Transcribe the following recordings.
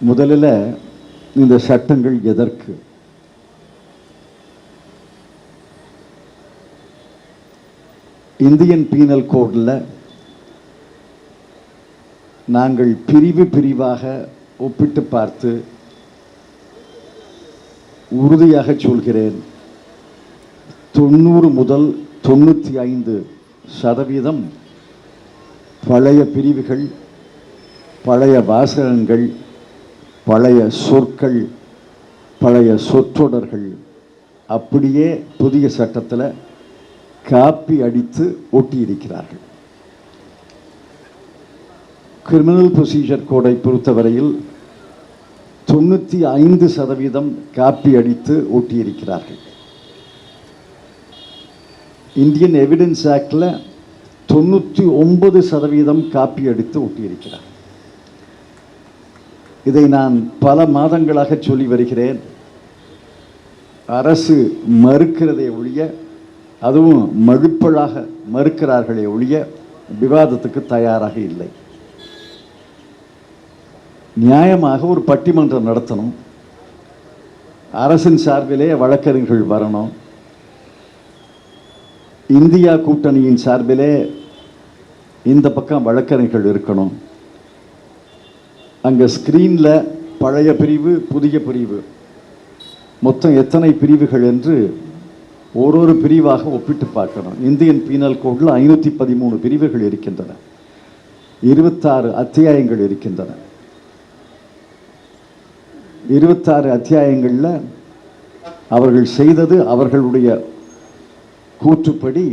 முதலில் இந்த சட்டங்கள் எதற்கு? இந்தியன் பீனல் கோடில் நாங்கள் பிரிவு பிரிவாக ஒப்பிட்டு பார்த்து உறுதியாக சொல்கிறேன். தொண்ணூறு முதல் தொண்ணூற்றி ஐந்து சதவீதம் பழைய பிரிவுகள் பழைய வாசகங்கள் பழைய சொற்கள் பழைய சொற்றொடர்கள். அப்படியே புதிய சட்டத்தில் காப்பி அடித்து ஒட்டியிருக்கிறார்கள். கிரிமினல் ப்ரொசீஜர் கோடை பொறுத்தவரையில் தொண்ணூற்றி ஐந்து சதவீதம் காப்பி அடித்து ஒட்டியிருக்கிறார்கள். இந்தியன் எவிடன்ஸ் ஆக்டில் தொண்ணூற்றி ஒன்பது சதவீதம் காப்பி அடித்து ஒட்டியிருக்கிறார்கள். இதை நான் பல மாதங்களாக சொல்லி வருகிறேன். அரசு மறுக்கிறதை ஒழிய அதுவும் மழுப்பலாக மறுக்கிறார்களே ஒழிய விவாதத்துக்கு தயாராக இல்லை. நியாயமாக ஒரு பட்டிமன்றம் நடத்தணும். அரசின் சார்பிலே வழக்கறிஞர்கள் வரணும். இந்தியா கூட்டணியின் சார்பிலே இந்த பக்கம் வழக்கறிஞர்கள் இருக்கணும். அங்கே ஸ்க்ரீனில் பழைய பிரிவு புதிய பிரிவு. மொத்தம் எத்தனை பிரிவுகள் என்று ஒரு ஒரு பிரிவாக ஒப்பிட்டு பார்க்கணும். இந்தியன் பீனல் கோடில் ஐநூற்றி பதிமூணு பிரிவுகள் இருக்கின்றன. இருபத்தாறு அத்தியாயங்கள் இருக்கின்றன. இருபத்தாறு அத்தியாயங்களில் அவர்கள் செய்தது அவர்களுடைய கூற்றுப்படி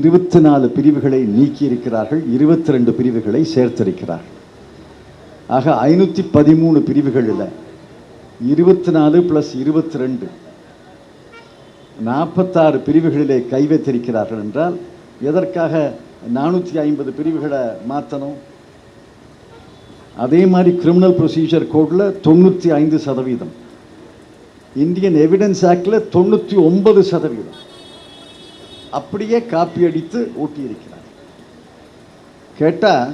இருபத்தி நாலு பிரிவுகளை நீக்கி இருக்கிறார்கள் இருபத்தி ரெண்டு பிரிவுகளை சேர்த்திருக்கிறார்கள். ஆக ஐநூற்றி பதிமூணு பிரிவுகளில் இருபத்தி நாலு ப்ளஸ் இருபத்தி ரெண்டு நாற்பத்தாறு பிரிவுகளிலே கை வைத்திருக்கிறார்கள் என்றால் எதற்காக நானூற்றி ஐம்பது பிரிவுகளை மாற்றணும் அதே மாதிரி கிரிமினல் ப்ரொசீஜர் கோடில் தொண்ணூற்றி ஐந்து சதவீதம். இந்தியன் எவிடன்ஸ் ஆக்டில் தொண்ணூற்றி ஒன்பது சதவீதம். அப்படியே காப்பி அடித்து ஊட்டியிருக்கிறார் கேட்டால்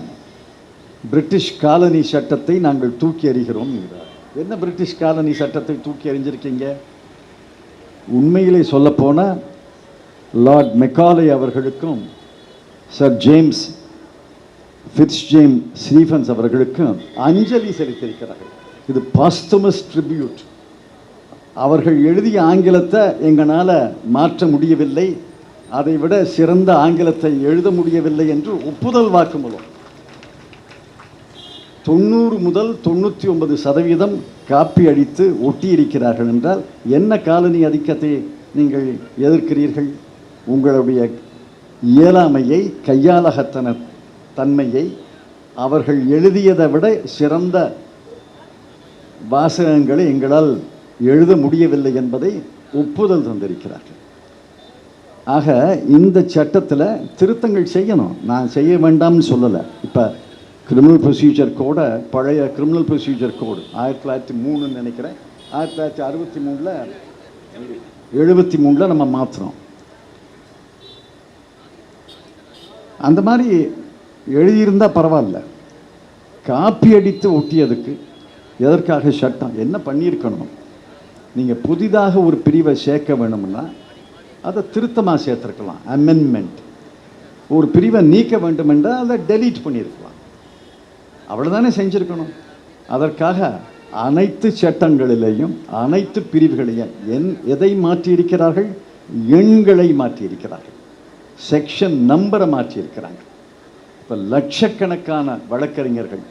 பிரிட்டிஷ் காலனி சட்டத்தை நாங்கள் தூக்கி எறிகிறோம் என்கிறார் என்ன பிரிட்டிஷ் காலனி சட்டத்தை தூக்கி எறிஞ்சிருக்கீங்க? உண்மையிலே சொல்லப்போனால் லார்ட் மெக்காலே அவர்களுக்கும் sir James Fitzjames Stephens அவர்களுக்கும் அஞ்சலி செலுத்தியிருக்கிறார்கள். இது பாஸ்தமஸ் ட்ரிபியூட். அவர்கள் எழுதிய ஆங்கிலத்தை எங்களால் மாற்ற முடியவில்லை. அதை விட சிறந்த ஆங்கிலத்தை எழுத முடியவில்லை என்று ஒப்புதல் வாக்குமூலம் தொண்ணூறு முதல் தொண்ணூற்றி ஒன்பது சதவீதம் காப்பி அடித்து ஒட்டியிருக்கிறார்கள் என்றால் என்ன காலனி அதிக்கத்தை நீங்கள் எதிர்க்கிறீர்கள்? உங்களுடைய இயலாமையை கையாளகத்தன தன்மையை அவர்கள் எழுதியதை விட சிறந்த வாசகங்களை எங்களால் எழுத முடியவில்லை என்பதை ஒப்புதல் தந்திருக்கிறார்கள். ஆக இந்த சட்டத்தில் திருத்தங்கள் செய்யணும். நான் செய்ய வேண்டாம்னு சொல்லலை. இப்போ கிரிமினல் ப்ரொசீஜர் கோட பழைய கிரிமினல் ப்ரொசீஜர் கோடு ஆயிரத்தி தொள்ளாயிரத்தி மூணுன்னு நினைக்கிறேன். ஆயிரத்தி தொள்ளாயிரத்தி அறுபத்தி மூணில் எழுபத்தி மூணில் நம்ம மாற்றுறோம் அந்த மாதிரி எழுதியிருந்தால் பரவாயில்ல. காப்பி அடித்து ஒட்டியதுக்கு எதற்காக சட்டம்? என்ன பண்ணியிருக்கணும்? நீங்கள் புதிதாக ஒரு பிரிவை சேர்க்க வேணும்னா அதை திருத்தமாக சேர்த்துருக்கலாம். அமெண்ட்மெண்ட் ஒரு பிரிவை நீக்க வேண்டுமென்றால் அதை டெலீட் பண்ணியிருக்கலாம். அவ்வளோதானே செஞ்சுருக்கணும். அதற்காக அனைத்து சட்டங்களிலேயும் அனைத்து பிரிவுகளையும் என் எதை மாற்றியிருக்கிறார்கள்? எண்களை மாற்றியிருக்கிறார்கள். செக்ஷன் நம்பரை மாற்றியிருக்கிறாங்க இப்போ லட்சக்கணக்கான வழக்கறிஞர்கள்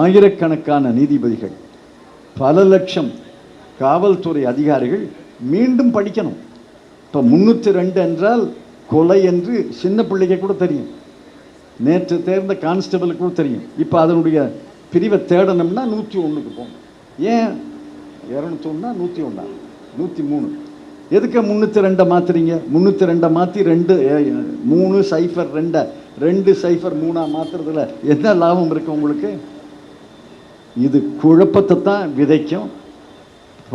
ஆயிரக்கணக்கான நீதிபதிகள் பல லட்சம் காவல்துறை அதிகாரிகள் மீண்டும் படிக்கணும். இப்போ முந்நூற்றி ரெண்டு என்றால் கொலை என்று சின்ன பிள்ளைக்கு கூட தெரியும். நேற்று தேர்ந்த கான்ஸ்டபிளுக்கு கூட தெரியும். இப்போ அதனுடைய பிரிவை தேடணும்னா நூற்றி ஒன்றுக்கு போகணும். ஏன்? இரநூத்தொன்னா நூற்றி ஒன்றா நூற்றி மூணு. எதுக்கு முந்நூற்றி ரெண்டை மாற்றுறீங்க முந்நூற்றி ரெண்டை மாற்றி ரெண்டு மூணு சைஃபர் ரெண்டை ரெண்டு சைஃபர் மூணாக மாற்றுறதுல என்ன லாபம் இருக்குது உங்களுக்கு? இது குழப்பத்தை தான் விதைக்கும்.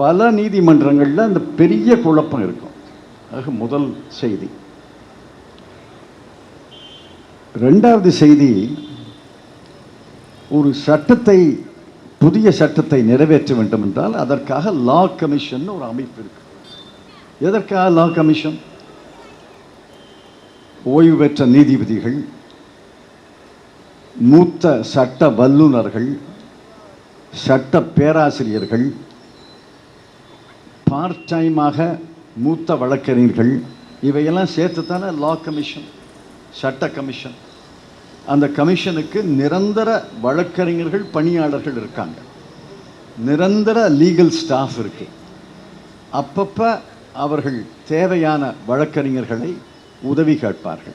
பல நீதிமன்றங்களில் அந்த பெரிய குழப்பம் இருக்கும். ஆக முதல் செய்தி. ரெண்டாவது செய்தி ஒரு சட்டத்தை புதிய சட்டத்தை நிறைவேற்ற வேண்டும் என்றால் அதற்காக லா கமிஷன் ஒரு அமைப்பு இருக்கு. எதற்காக லா கமிஷன்? ஓய்வு பெற்ற நீதிபதிகள் மூத்த சட்ட வல்லுநர்கள் சட்ட பேராசிரியர்கள் பார்ட் டைமாக மூத்த வழக்கறிஞர்கள் இவையெல்லாம் சேர்த்து தானே லா கமிஷன் சட்ட கமிஷன். அந்த கமிஷனுக்கு நிரந்தர வழக்கறிஞர்கள் பணியாளர்கள் இருக்காங்க. நிரந்தர லீகல் ஸ்டாஃப் இருக்கு. அப்பப்போ அவர்கள் தேவையான வழக்கறிஞர்களை உதவி கேட்பார்கள்.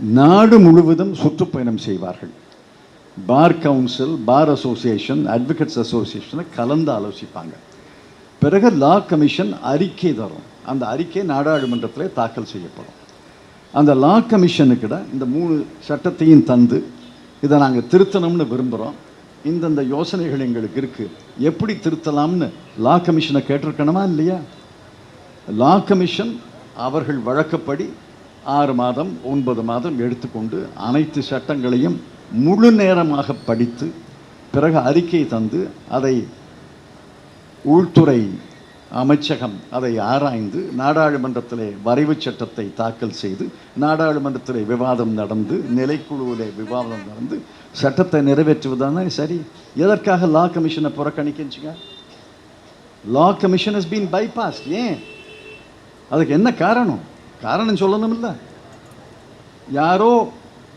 நாடு முழுவதும் சுற்றுப்பயணம் செய்வார்கள். Bar council bar association advocates அசோசியேஷனை கலந்து ஆலோசிப்பாங்க. பிறகு லா கமிஷன் அறிக்கை தரும். அந்த அறிக்கை நாடாளுமன்றத்தில் தாக்கல் செய்யப்படும். அந்த லா கமிஷனுக்கிட இந்த மூணு சட்டத்தையும் தந்து இதை நாங்கள் திருத்தணும்னு விரும்புகிறோம் இந்தந்த யோசனைகள் எங்களுக்கு இருக்குது எப்படி திருத்தலாம்னு லா கமிஷனை கேட்டிருக்கணுமா இல்லையா? லா கமிஷன் அவர்கள் வழக்கப்படி ஆறு மாதம் ஒன்பது மாதம் எடுத்துக்கொண்டு அனைத்து சட்டங்களையும் முழு நேரமாக படித்து பிறகு அறிக்கை தந்து அதை உள்துறை அமைச்சகம் அதை ஆராய்ந்து நாடாளுமன்றத்திலே வரைவு சட்டத்தை தாக்கல் செய்து நாடாளுமன்றத்திலே விவாதம் நடந்து நிலைக்குழுவிலே விவாதம் நடந்து சட்டத்தை நிறைவேற்றுவதானே சரி. எதற்காக லா கமிஷனை புறக்கணிக்கிச்சுங்க law commission has been bypass ஏன்? அதுக்கு என்ன காரணம்? காரணம் சொல்லணும் இல்லை யாரோ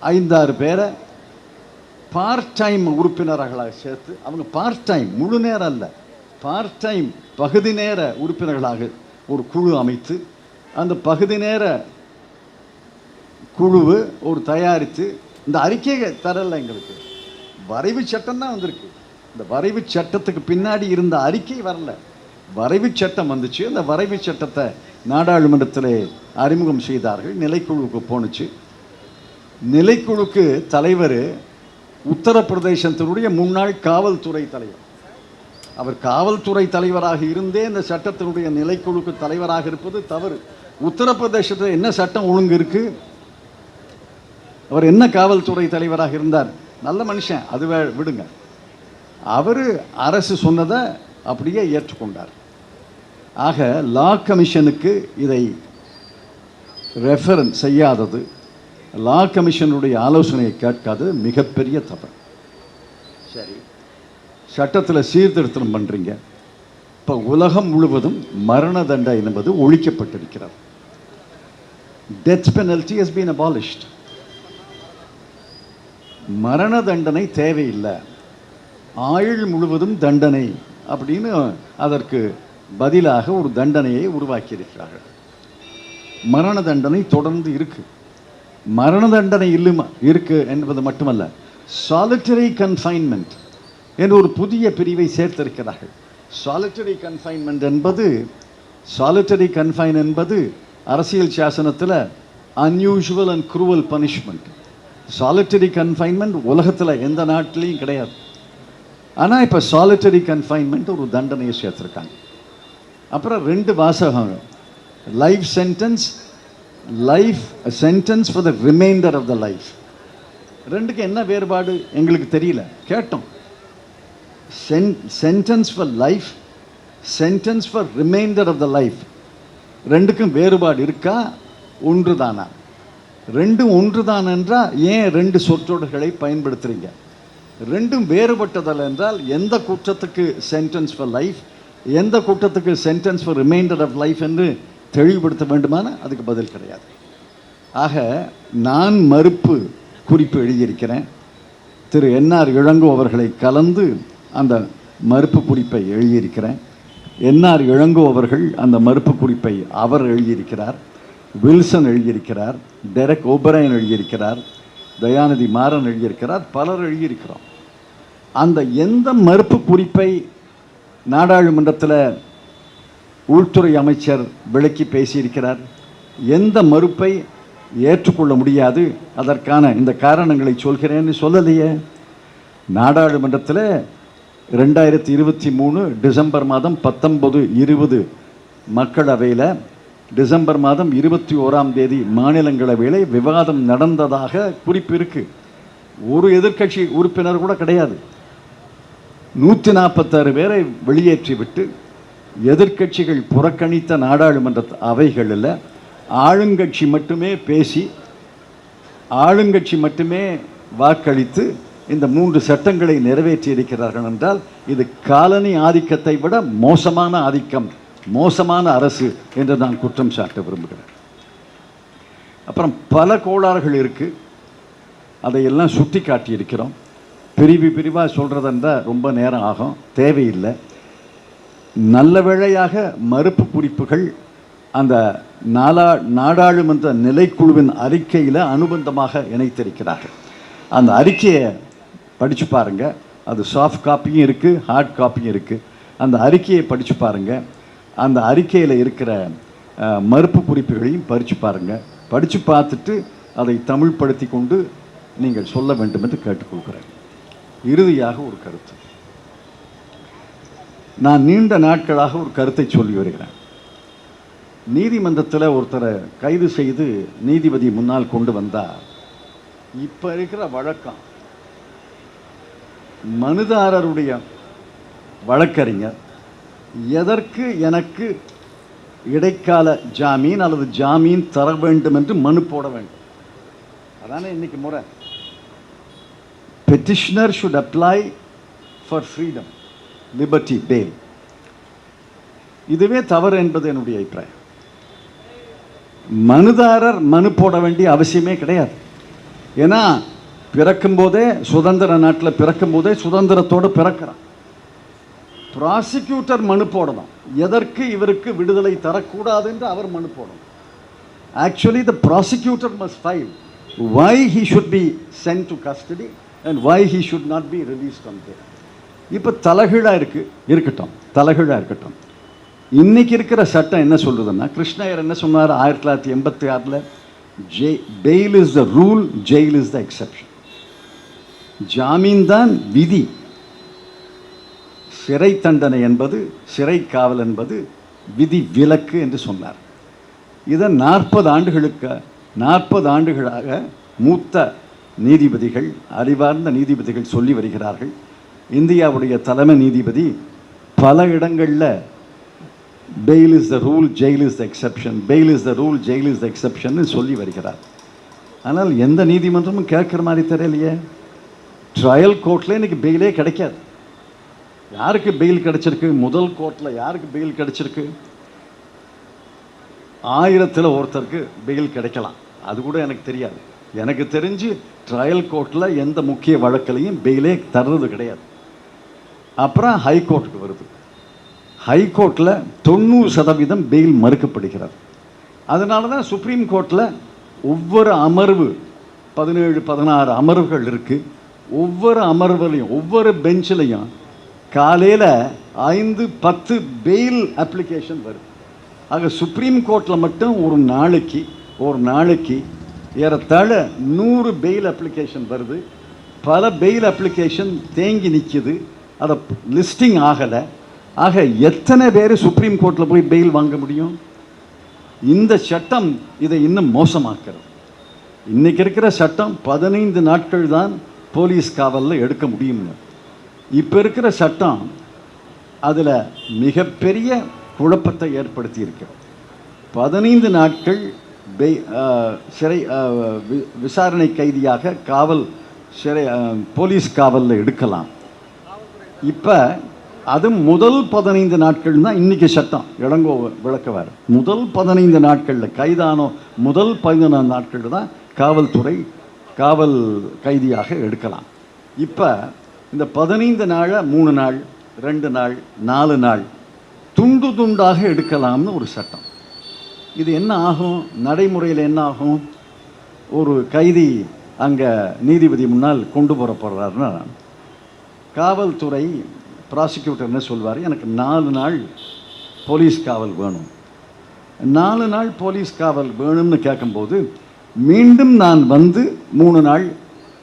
ஐந்தாறு பேரை பார்ட் டைம் உறுப்பினர்களாக சேர்த்து அவங்க பார்ட் டைம் முழு நேரம் அல்ல பார்ட் டைம் பகுதி நேர உறுப்பினர்களாக ஒரு குழு அமைத்து அந்த பகுதி நேர குழுவு ஒரு தயாரித்து இந்த அறிக்கையை தரல எங்களுக்கு. வரைவு சட்டம் தான் வந்திருக்கு. இந்த வரைவு சட்டத்துக்கு பின்னாடி இருந்த அறிக்கை வரல. வரைவு சட்டம் வந்துச்சு. அந்த வரைவு சட்டத்தை நாடாளுமன்றத்தில் அறிமுகம் செய்தார்கள். நிலைக்குழுவுக்கு போணுச்சு. நிலைக்குழுக்கு தலைவர் உத்தரப்பிரதேசத்தினுடைய முன்னாள் காவல்துறை தலைவர். அவர் காவல்துறை தலைவராக இருந்தே இந்த சட்டத்தினுடைய நிலைக்குழுக்கு தலைவராக இருப்பது தவறு. உத்தரப்பிரதேசத்தில் என்ன சட்டம் ஒழுங்கு இருக்கு? அவர் என்ன காவல்துறை தலைவராக இருந்தார்? நல்ல மனுஷன் அது விடுங்க. அவர் அரசு சொன்னதை அப்படியே ஏற்றுக்கொண்டார். ஆக லா கமிஷனுக்கு இதை ரெஃபரன்ஸ் செய்யாதது லா கமிஷனுடைய ஆலோசனையை கேட்காதது மிகப்பெரிய தவறு. சரி. சட்டத்தில் சீர்திருத்தம் பண்ணுறீங்க இப்போ உலகம் முழுவதும் மரண தண்டனை என்பது ஒழிக்கப்பட்டிருக்கிறது. Death penalty has been abolished மரண தண்டனை தேவையில்லை. ஆயுள் முழுவதும் தண்டனை அப்படின்னு அதற்கு பதிலாக ஒரு தண்டனையை உருவாக்கியிருக்கிறார்கள். மரண தண்டனை தொடர்ந்து இருக்கு. மரண தண்டனை இல்லுமா இருக்கு என்பது மட்டுமல்ல. சாலிட்டரி கன்ஃபைன்மெண்ட் என்று ஒரு புதிய பிரிவை சேர்த்திருக்கிறார்கள். சாலிட்டரி கன்ஃபைன்மெண்ட் என்பது சாலிட்டரி கன்ஃபைன் என்பது அரசியல் சாசனத்தில் unusual and cruel punishment solitary confinement உலகத்தில் எந்த நாட்டிலையும் கிடையாது. ஆனால் இப்போ சாலிட்டரி கன்ஃபைன்மெண்ட் ஒரு தண்டனையை சேர்த்துருக்காங்க. அப்புறம் ரெண்டு வாசகம். Life sentence life sentence for the remainder of the life ரெண்டுக்கு என்ன வேறுபாடு எங்களுக்கு தெரியல. கேட்டோம். Sen sentence for life sentence for remainder of the life ரெண்டுக்கும் வேறுபாடு இருக்கா? ஒன்று தானா ரெண்டும் ஒன்று தான் என்றால் ஏன் ரெண்டு சொற்றொடர்களை பயன்படுத்துகிறீங்க ரெண்டும் வேறுபட்டதல்ல என்றால் எந்த குற்றத்துக்கு சென்டென்ஸ் ஃபார் லைஃப் எந்த குற்றத்துக்கு sentence for remainder of life என்று தெளிவுபடுத்த வேண்டுமான அதுக்கு பதில் கிடையாது. ஆக நான் மறுப்பு குறிப்பு எழுதியிருக்கிறேன். திரு என்ஆர் இளங்கோ அவர்களை கலந்து அந்த மறுப்பு குறிப்பை எழுதியிருக்கிறேன். என்ஆர் இளங்கோ அவர்கள் அந்த மறுப்பு குறிப்பை அவர் எழுதியிருக்கிறார். வில்சன் எழுதியிருக்கிறார். டெரக் ஓபராயன் எழுதியிருக்கிறார். தயாநிதி மாறன் எழுதியிருக்கிறார். பலர் எழுதியிருக்கிறோம். அந்த எந்த மறுப்பு குறிப்பை நாடாளுமன்றத்தில் உள்துறை அமைச்சர் விளக்கி பேசியிருக்கிறார்? எந்த மறுப்பை ஏற்றுக்கொள்ள முடியாது? அதற்கான இந்த காரணங்களை சொல்கிறேன்னு சொல்லலையே. நாடாளுமன்றத்தில் ரெண்டாயிரத்தி இருபத்தி மூணு டிசம்பர் மாதம் பத்தொன்பது இருபது மக்களவையில் டிசம்பர் மாதம் இருபத்தி ஓராம் தேதி மாநிலங்களவையில் விவாதம் நடந்ததாக குறிப்பு இருக்குது ஒரு எதிர்க்கட்சி உறுப்பினர் கூட கிடையாது. நூற்றி நாற்பத்தாறு பேரை வெளியேற்றிவிட்டு எதிர்க்கட்சிகள் புறக்கணித்த நாடாளுமன்ற அவைகளில் ஆளுங்கட்சி மட்டுமே பேசி ஆளுங்கட்சி மட்டுமே வாக்களித்து இந்த மூன்று சட்டங்களை நிறைவேற்றி இருக்கிறார்கள் என்றால் இது காலனி ஆதிக்கத்தை விட மோசமான ஆதிக்கம் மோசமான அரசு என்று நான் குற்றம் சாட்ட விரும்புகிறேன். அப்புறம் பல கோளாறுகள் இருக்குது அதையெல்லாம் சுட்டி காட்டியிருக்கிறோம். பிரிவு பிரிவாக சொல்கிறதென்றா ரொம்ப நேரம் ஆகும் தேவையில்லை. நல்ல வேளையாக மறுப்பு குறிப்புகள் அந்த நாளா நாடாளுமன்ற நிலைக்குழுவின் அறிக்கையில் அனுபந்தமாக இணைத்திருக்கிறார்கள். அந்த அறிக்கையை படித்து பாருங்க. அது சாஃப்ட் காப்பியும் இருக்குது ஹார்ட் காப்பியும் இருக்குது அந்த அறிக்கையை படித்து பாருங்க. அந்த அறிக்கையில் இருக்கிற மறுப்பு குறிப்புகளையும் பறித்து பாருங்க. படித்து பார்த்துட்டு அதை தமிழ்படுத்தி கொண்டு நீங்கள் சொல்ல வேண்டும் என்று கேட்டுக்கொள்கிறேன். இறுதியாக ஒரு கருத்து. நான் நீண்ட நாட்களாக ஒரு கருத்தை சொல்லி வருகிறேன். நீதிமன்றத்தில் ஒருத்தரை கைது செய்து நீதிபதி முன்னால் கொண்டு வந்தால் இப்போ இருக்கிற வழக்கம் மனுதாரருடைய வழக்கறிஞர். எதற்கு எனக்கு இடைக்கால ஜாமீன் அல்லது ஜாமீன் தர வேண்டும் என்று மனு போட வேண்டும்? அதானே இன்னைக்கு முறை. Petitioner should apply for freedom liberty bail இதுவே தவறு என்பது என்னுடைய அபிப்பிராயம். மனுதாரர் மனு போட வேண்டிய அவசியமே கிடையாது. ஏன்னா பிறக்கும்போதே சுதந்திர நாட்டில் பிறக்கும்போதே சுதந்திரத்தோடு பிறக்கிறான். ப்ராசிக்யூட்டர் மனு போடணும். எதற்கு இவருக்கு விடுதலை தரக்கூடாது என்று அவர் மனு போடணும். Actually the prosecutor must file why he should be sent to custody and why he should not be release from there இப்போ தலகீழாக இருக்கு இருக்கட்டும். தலைகீழாக இருக்கட்டும். இன்னைக்கு இருக்கிற சட்டம் என்ன சொல்லுதுன்னா கிருஷ்ணயர் என்ன சொன்னார்? ஆயிரத்தி தொள்ளாயிரத்தி எண்பத்தி ஆறில் Jai bail is the rule jail is the exception ஜாமீன் தான் விதி. சிறை தண்டனை என்பது சிறை காவல் என்பது விதி விலக்கு என்று சொன்னார். இதை நாற்பது ஆண்டுகளுக்கு நாற்பது ஆண்டுகளாக மூத்த நீதிபதிகள் அறிவார்ந்த நீதிபதிகள் சொல்லி வருகிறார்கள். இந்தியாவுடைய தலைமை நீதிபதி பல இடங்களில் bail is the rule jail is the exception bail is the rule jail is the exception சொல்லி வருகிறார். ஆனால் எந்த நீதிமன்றமும் கேட்குற மாதிரி தெரியலையே. ட்ரையல் கோர்ட்டில் இன்னைக்கு பெயிலே கிடைக்காது. யாருக்கு பெயில் கிடைச்சிருக்கு? முதல் கோர்ட்டில் யாருக்கு பெயில் கிடைச்சிருக்கு? ஆயிரத்தில் ஒருத்தருக்கு பெயில் கிடைக்கலாம். அது கூட எனக்கு தெரியாது. எனக்கு தெரிஞ்சு ட்ரையல் கோர்ட்டில் எந்த முக்கிய வழக்கிலையும் பெயிலே தர்றது கிடையாது. அப்புறம் ஹை கோர்ட்டுக்கு வருது. ஹை கோர்ட்டில் தொண்ணூறு சதவீதம் பெயில் மறுக்கப்படுகிறது. அதனால தான் சுப்ரீம் கோர்ட்டில் ஒவ்வொரு அமர்வு பதினேழு பதினாறு அமர்வுகள் இருக்குது ஒவ்வொரு அமர்வுலையும் ஒவ்வொரு பெஞ்சிலையும் காலையில் ஐந்து பத்து பெயில் அப்ளிகேஷன் வருது ஆக சுப்ரீம் கோர்ட்டில் மட்டும் ஒரு நாளைக்கு ஒரு நாளைக்கு ஏறத்தாழ நூறு பெயில் அப்ளிகேஷன் வருது. பல பெயில் அப்ளிகேஷன் தேங்கி நிற்கிது அதை லிஸ்டிங் ஆகலை. ஆக எத்தனை பேர் சுப்ரீம் கோர்ட்டில் போய் பெயில் வாங்க முடியும்? இந்த சட்டம் இதை இன்னும் மோசமாக்கிறது இன்றைக்கி இருக்கிற சட்டம் பதினைந்து நாட்கள் தான் போலீஸ் காவலில் எடுக்க முடியும்னு. இப்போ இருக்கிற சட்டம் அதில் மிகப்பெரிய குழப்பத்தை ஏற்படுத்தி இருக்கு பதினைந்து நாட்கள் பெய்- சிறை வி- விசாரணை கைதியாக காவல் சிறை போலீஸ் காவலில் எடுக்கலாம். இப்போ அது முதல் பதினைந்து நாட்கள் தான் இன்றைக்கி சட்டம். இளங்கோ விளக்குவார் முதல் பதினைந்து நாட்களில் கைதானோ முதல் பதினைந்து நாட்கள் தான் காவல்துறை காவல் கைதியாக எடுக்கலாம். இப்போ இந்த பதினைந்து நாளை மூணு நாள் ரெண்டு நாள் நாலு நாள் துண்டு துண்டாக எடுக்கலாம்னு ஒரு சட்டம். இது என்ன ஆகும்? நடைமுறையில் என்ன ஆகும்? ஒரு கைதி அங்கே நீதிபதி முன்னால் கொண்டு போகப்படுறாருன்னா காவல்துறை ப்ராசிக்யூட்டர் என்ன சொல்வார்? எனக்கு நாலு நாள் போலீஸ் காவல் வேணும். நாலு நாள் போலீஸ் காவல் வேணும்னு கேட்கும்போது மீண்டும் நான் வந்து மூணு நாள்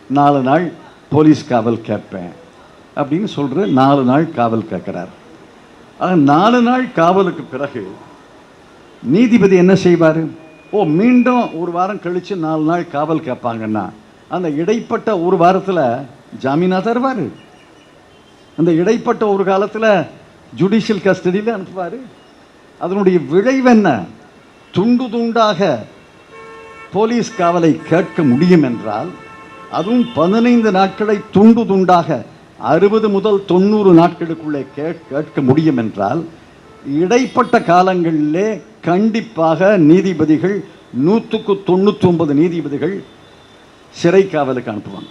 நாலு நாள் போலீஸ் காவல் கேட்பேன். அப்படின்னு சொல்கிற நாலு நாள் காவல் கேட்குறார். ஆக நாலு நாள் காவலுக்கு பிறகு நீதிபதி என்ன செய்வார்? ஓ மீண்டும் ஒரு வாரம் கழித்து நாலு நாள் காவல் கேட்பாங்கன்னா அந்த இடைப்பட்ட ஒரு வாரத்தில் ஜாமீனாக தருவார். அந்த இடைப்பட்ட ஒரு காலத்தில் ஜுடிஷியல் கஸ்டடியில் அனுப்புவார். அதனுடைய விளைவு என்ன? துண்டு துண்டாக போலீஸ் காவலை கேட்க முடியும் என்றால் அதுவும் பதினைந்து நாட்களை துண்டு துண்டாக அறுபது முதல் தொண்ணூறு நாட்களுக்குள்ளே கே- கேட்க முடியும் என்றால் இடைப்பட்ட காலங்களிலே கண்டிப்பாக நீதிபதிகள் நூற்றுக்கு தொண்ணூற்றி ஒன்பது நீதிபதிகள் சிறை காவலுக்கு அனுப்புவாங்க.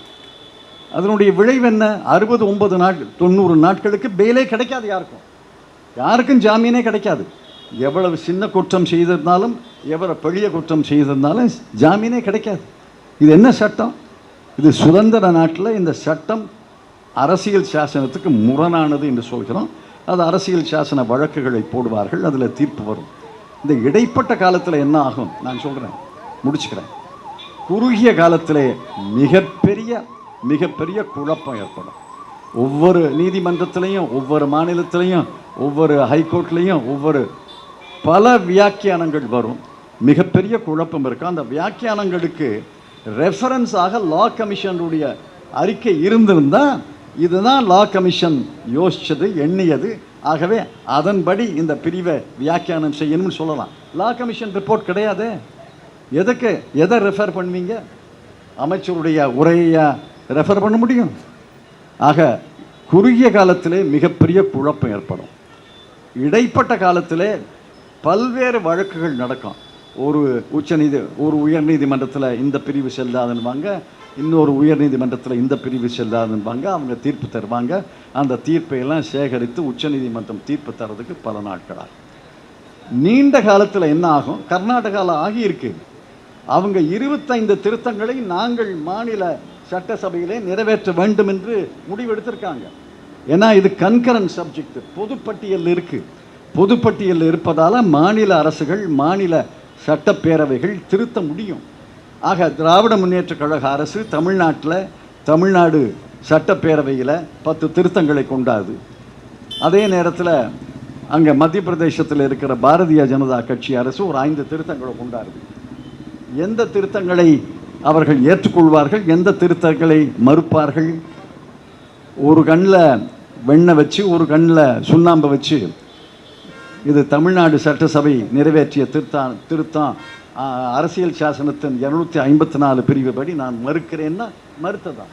அதனுடைய விளைவு என்ன? அறுபது ஒன்பது நாட்கள் தொண்ணூறு நாட்களுக்கு பெயிலே கிடைக்காது யாருக்கும். யாருக்கும் ஜாமீனே கிடைக்காது. எவ்வளவு சின்ன குற்றம் செய்திருந்தாலும் எவ்வளவு பெரிய குற்றம் செய்திருந்தாலும் ஜாமீனே கிடைக்காது. இது என்ன சட்டம்? இது சுதந்திர நாட்டில் இந்த சட்டம் அரசியல் சாசனத்துக்கு முரணானது என்று சொல்கிறோம். அது அரசியல் சாசன வழக்குகளை போடுவார்கள் அதில் தீர்ப்பு வரும். இந்த இடைப்பட்ட காலத்தில் என்ன ஆகும்? நான் சொல்கிறேன் முடிச்சுக்கிறேன். குறுகிய காலத்திலே மிகப்பெரிய மிகப்பெரிய குழப்பம் ஏற்படும். ஒவ்வொரு நீதிமன்றத்திலையும் ஒவ்வொரு மாநிலத்திலையும் ஒவ்வொரு ஹைகோர்ட்லேயும் ஒவ்வொரு பல வியாக்கியானங்கள் வரும். மிகப்பெரிய குழப்பம் இருக்கும் அந்த வியாக்கியானங்களுக்கு ரெஃபரன்ஸாக லா கமிஷனுடைய அறிக்கை இருந்திருந்தால் இதுதான் லா கமிஷன் யோசித்தது எண்ணியது. ஆகவே அதன்படி இந்த பிரிவை வியாக்கியானம் செய்யணும்னு சொல்லலாம். லா கமிஷன் ரிப்போர்ட் கிடையாதே. எதுக்கு? எதை ரெஃபர் பண்ணுவீங்க? அமைச்சருடைய உரையை ரெஃபர் பண்ண முடியும். ஆக குறுகிய காலத்திலே மிகப்பெரிய குழப்பம் ஏற்படும். இடைப்பட்ட காலத்திலே பல்வேறு வழக்குகள் நடக்கும். ஒரு உச்சநீதி ஒரு உயர்நீதிமன்றத்தில் இந்த பிரிவு செல்லாதுன்னுவாங்க இன்னொரு உயர்நீதிமன்றத்தில் இந்த பிரிவு செல்லாதுன்னுவாங்க அவங்க தீர்ப்பு தருவாங்க. அந்த தீர்ப்பையெல்லாம் சேகரித்து உச்சநீதிமன்றம் தீர்ப்பு தரதுக்கு பல நாட்களாக நீண்ட காலத்தில் என்ன ஆகும்? கர்நாடகாவில் ஆகியிருக்கு. அவங்க இருபத்தைந்து திருத்தங்களை நாங்கள் மாநில சட்டசபையிலே நிறைவேற்ற வேண்டும் என்று முடிவெடுத்திருக்காங்க. ஏன்னா இது கன்கரன் சப்ஜெக்ட் பொதுப்பட்டியல் இருக்குது பொதுப்பட்டியலில் இருப்பதால் மாநில அரசுகள் மாநில சட்டப்பேரவைகள் திருத்த முடியும். ஆக திராவிட முன்னேற்றக் கழக அரசு தமிழ்நாட்டில் தமிழ்நாடு சட்டப்பேரவையில் பத்து திருத்தங்களை கொண்டாது. அதே நேரத்தில் அங்கே மத்திய பிரதேசத்தில் இருக்கிற பாரதிய ஜனதா கட்சி அரசு ஒரு ஐந்து திருத்தங்களை கொண்டாடுது. எந்த திருத்தங்களை அவர்கள் ஏற்றுக்கொள்வார்கள்? எந்த திருத்தங்களை மறுப்பார்கள்? ஒரு கண்ணில் வெண்ணெய் வச்சு ஒரு கண்ணில் சுண்ணாம்பை வச்சு இது தமிழ்நாடு சட்டசபை நிறைவேற்றிய திருத்தம் திருத்தம் அரசியல் சாசனத்தின் இருநூத்தி ஐம்பத்தி நாலு பிரிவு படி நான் மறுக்கிறேன்னா மறுத்ததான்.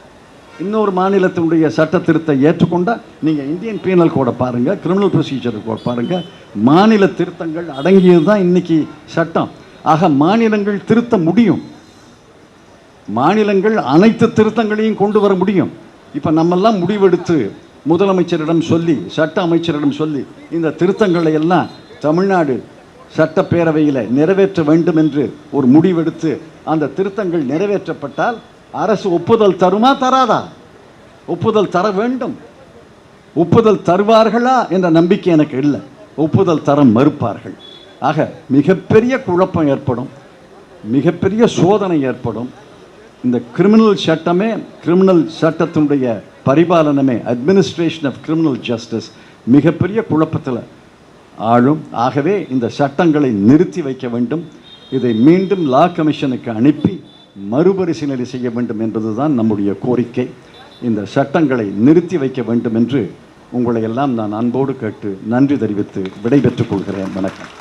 இன்னொரு மாநிலத்தினுடைய சட்ட திருத்தம் ஏற்றுக்கொண்டால் நீங்கள் இந்தியன் பீனல் கோடை பாருங்கள் கிரிமினல் ப்ரொசீஜர் கூட பாருங்கள் மாநில திருத்தங்கள் அடங்கியது தான் இன்னைக்கு சட்டம். ஆக மாநிலங்கள் திருத்த முடியும். மாநிலங்கள் அனைத்து திருத்தங்களையும் கொண்டு வர முடியும். இப்போ நம்மெல்லாம் முடிவெடுத்து முதலமைச்சரிடம் சொல்லி சட்ட அமைச்சரிடம் சொல்லி இந்த திருத்தங்களை எல்லாம் தமிழ்நாடு சட்டப்பேரவையில் நிறைவேற்ற வேண்டும் என்று ஒரு முடிவெடுத்து அந்த திருத்தங்கள் நிறைவேற்றப்பட்டால் அரசு ஒப்புதல் தருமா தராதா? ஒப்புதல் தர வேண்டும். ஒப்புதல் தருவார்களா என்ற நம்பிக்கை எனக்கு இல்லை. ஒப்புதல் தர மறுப்பார்கள். ஆக மிகப்பெரிய குழப்பம் ஏற்படும். மிகப்பெரிய சோதனை ஏற்படும். இந்த கிரிமினல் சட்டமே கிரிமினல் சட்டத்தினுடைய பரிபாலனமே அட்மினிஸ்ட்ரேஷன் ஆஃப் கிரிமினல் ஜஸ்டிஸ் மிகப்பெரிய குழப்பத்தில் ஆளும் ஆகவே இந்த சட்டங்களை நிறுத்தி வைக்க வேண்டும். இதை மீண்டும் லா கமிஷனுக்கு அனுப்பி மறுபரிசீலனை செய்ய வேண்டும் என்பதுதான் நம்முடைய கோரிக்கை. இந்த சட்டங்களை நிறுத்தி வைக்க வேண்டும் என்று உங்களை எல்லாம் நான் அன்போடு கேட்டு நன்றி தெரிவித்து விடைபெற்றுக் கொள்கிறேன். வணக்கம்.